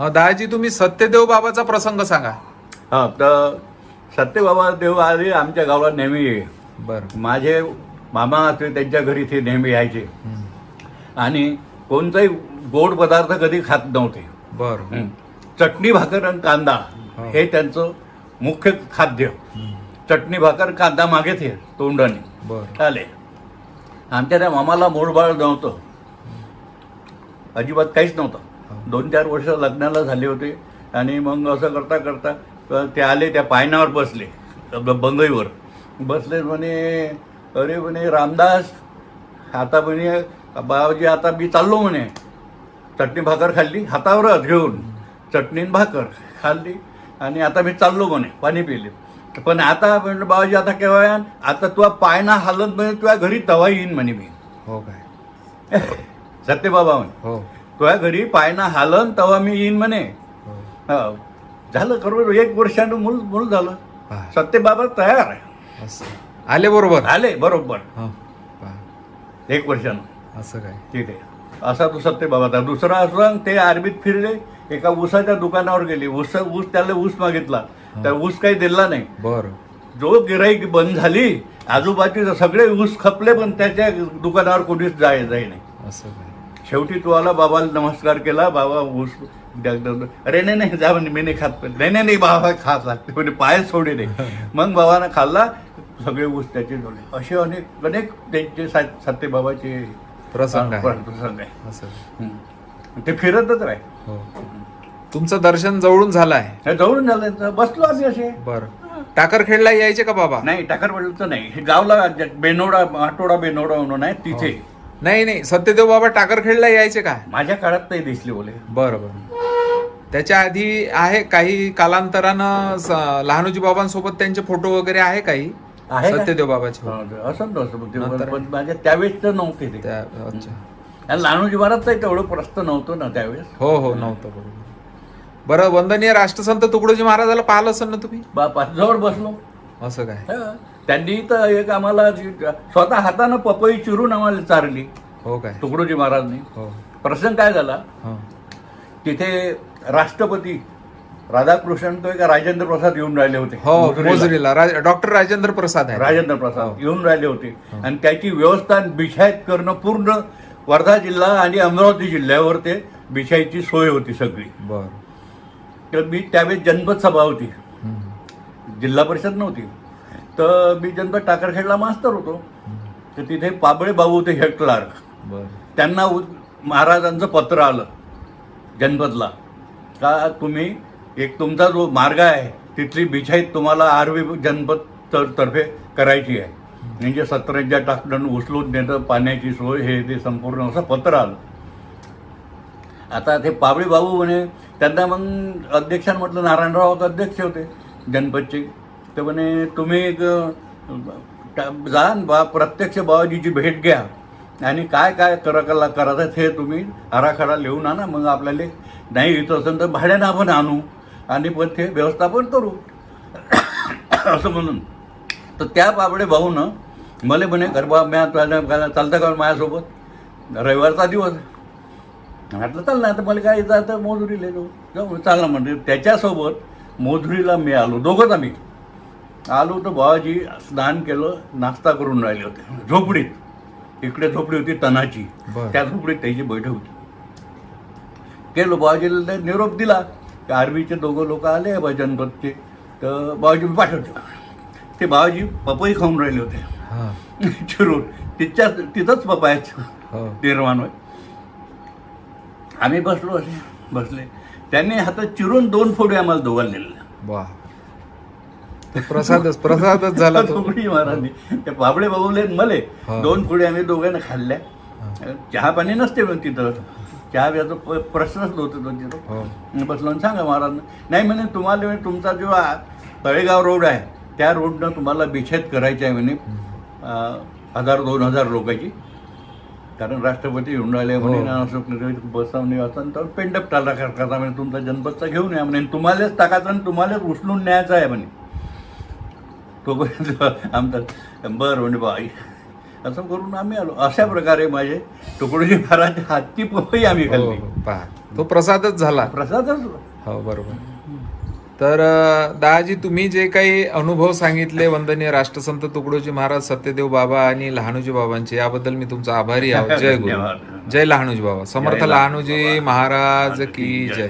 अं, दादाजी तुम्ही सत्यदेव बाबाचा प्रसंग सांगा. हा तर सत्यबाबा देव आले आमच्या गावाला नेहमी ये. बर. माझे मामा असते त्यांच्या घरी ते नेहमी यायचे. आणि कोणताही गोड पदार्थ कधी खात नव्हते. बर. हं. चटणी भाकर आणि कांदा हो. हे त्यांचं मुख्य खाद्य. चटणी भाकर कांदा मागे ते तोंडाने. बर. आले आमच्या त्या मामाला मोडबाळ नव्हतं. अजिबात काहीच नव्हतं. दोन चार वर्ष लग्नाला झाले होते. आणि मग असं करता करता ते आले त्या पायनावर बसले बंगईवर बसले म्हणे अरे म्हणे रामदास आता म्हणे बाबाजी आता मी चाललो म्हणे. चटणी भाकर खाल्ली हातावरच घेऊन. चटणी आणि भाकर खाल्ली आणि आता मी चाललो म्हणे पाणी पिले. पण आता म्हणलं बाबाजी आता केव्हा यान आता तुला पायना हालत म्हणे तुझ्या घरी तवा येईन म्हणे मी. हो काय? सत्यबाबा म्हणे. हो. तुझ्या घरी पायना हालन तेव्हा मी येईन म्हणे. हो. झालं करू एक वर्षानं मूल मूल झालं. सत्यबाबा तयार आहे. असं. आले बरोबर? आले बरोबर. हो. एक वर्षानं. असं काय? ठीक आहे. असा तो सत्यबाबाचा दुसरा असला ते आर्मीत फिरले एका ऊसाच्या दुकानावर गेले. ऊस ऊस त्याला ऊस मागितला. तर ऊस काही दिला नाही. बर. जो गिराईक बंद झाली आजूबाजूचे सगळे ऊस खपले पण त्याच्या दुकानावर कोणीच जाय जाई नाही. असं काय? शेवटी तू आला बाबाला नमस्कार केला बाबा ऊस अरे नाही नाही जा म्हणे मी नाही खात पण. नाही नाही बाबा खात लागते म्हणे पाय सोडे नाही. मग बाबानं खाल्ला सगळे ऊस त्याचे जोडले असे अनेक अनेक त्यांचे सा- सत्यबाबाचे प्रसंग प्रसंग आहे. ते फिरतच राय. हो. तुमचं दर्शन जवळून झालं आहे. हे जवळून झालं. बसलो आम्ही असे. बर. टाकरखेडला यायचे का बाबा? नाही टाकरवडचं नाही. हे गावला बेनोडा आठवडा बेनोडा म्हणून आहे तिथे. हो. नाही नाही. सत्यदेव बाबा टाकरखेडला यायचे का? माझ्या काळात नाही दिसले बोले बरं बरं. त्याच्या आधी आहे काही कालांतरानं स- लहानोजी बाबांसोबत त्यांचे फोटो वगैरे आहे काही? आहे का? सत्यदेव बाबाचे हा, असं नव्हतं मग ते नंतर- पण माझ्या त्यावेळेस तर नव्हते ते. त्या अच्छा. आणि लहानोजी महाराज तेवढं प्रस्त नव्हतं ना त्यावेळेस. हो हो नव्हतं बरोबर. बरं वंदनीय राष्ट्रसंत तुकडोजी महाराजाला पाहिलं असेल ना तुम्ही? बापा जवळ बसलो. असं काय? हा. त्यांनी तर एक आम्हाला स्वतः हातानं पपई चिरून आम्हाला चारली. हो काय? तुकडोजी महाराजनी. हो. प्रसंग काय झाला? हो. तिथे राष्ट्रपती राधाकृष्णन तो एका राजेंद्र प्रसाद येऊन राहिले होते. हो राज- डॉक्टर राजेंद्र प्रसाद आहे. राजेंद्र प्रसाद हो. येऊन राहिले होते. आणि त्याची व्यवस्था बिछायत करणं पूर्ण वर्धा जिल्हा आणि अमरावती जिल्ह्यावर ते बिछायची सोय होती सगळी. बर. तर मी त्यावेळेस जनपद सभा होती. जिल्हा परिषद नव्हती. तर मी जनपद टाकरखेडला मास्तर होतो. तर तिथे पाबळे बाबू होते हेड क्लार्क बर. त्यांना महाराजांचं पत्र आलं जनपदला. का तुम्ही एक तुमचा जो मार्ग आहे तिथली बिछाईत तुम्हाला आरवी जनपद तर- तर्फे करायची आहे. म्हणजे सतरंजा टाकणं उचलून नेणं पाण्याची सोय हे ते संपूर्ण असं पत्र आलं. आता ते पाबळी बाबू म्हणे त्यांना मग अध्यक्षांना म्हटलं नारायणराव होते अध्यक्ष होते जनपदचे. तर म्हणे तुम्ही एक जा बा प्रत्यक्ष बाबाजीची भेट घ्या. आणि काय काय करायला करायचं हे तुम्ही आराखडा लिहून आणा मग आपल्याला नाही येत असेल तर भाड्यानं आपण आणू. आणि पण ते व्यवस्थापन करू. असं म्हणून. तर त्या पाबडे भाऊनं मला म्हणे गरबा म्या तुला चालतं का माझ्यासोबत? रविवारचा दिवस म्हटलं चाललं आता मला काय जातं मोजुरीला जाऊ. जाऊ चाललं म्हणजे त्याच्यासोबत मोजुरीला मी आलो दोघंच आम्ही. आलो तर बाबाजी स्नान केलं नाश्ता करून राहिले होते. झोपडीत इकडे झोपडी होती तणाची बरं. त्या झोपडीत त्याची बैठक होती. केलो बाबाजीला निरोप दिला. की आर्मीचे दोघं लोक आले बा जनपदचे तर बाबाजी पाठवते. ते बाबाजी पपई खाऊन राहिले होते. हा. चिरून. तिच्या तिथंच पपायचं हो. निर्माण होय. आम्ही बसलो असे. बसले. त्यांनी हातात चिरून दोन फोडे आम्हाला दोघांना ते प्रसादच प्रसादच झाला तो. महाराजनी ते पापडे बघवले मले हा. दोन फोडे आम्ही दोघांना खाल्ल्या. चहा पाणी नसते पण तिथं. चहा प्यायचा प- प्रश्नच नव्हतं तो तिथं. हो. मी बसलो आणि सांगा महाराज नाही म्हणे तुम्हाला म्हणे तुमचा जो आ- तळेगाव रोड आहे त्या रोडनं तुम्हाला बिछेत करायची आहे म्हणे अं, हजार दोन हजार लोकांची. कारण राष्ट्रपती येऊन राहिले म्हणे हो. ना असं बसवणे असं तर पेंडप टाला करता म्हणे तुमचा जनपदचा घेऊन या म्हणे तुम्हालाच टाकायचं आणि तुम्हालाच उचलून न्यायचं आहे म्हणे. तोपर्यंत आमचा बरं म्हणे बाई. असं करून आम्ही आलो. अशा प्रकारे माझे तुकडोजी महाराज हातची पपई आम्ही हो खाल्ली. हो पहा. तो प्रसादच झाला. प्रसादच. हो बरोबर. तर दादाजी तुम्ही जे काही अनुभव सांगितले वंदनीय राष्ट्रसंत तुकडोजी महाराज सत्यदेव बाबा आणि लहानूजी बाबांचे याबद्दल मी तुमचा आभारी आहोत. जय गुरु. जय लहानूजी बाबा. समर्थ लहानूजी महाराज की जय.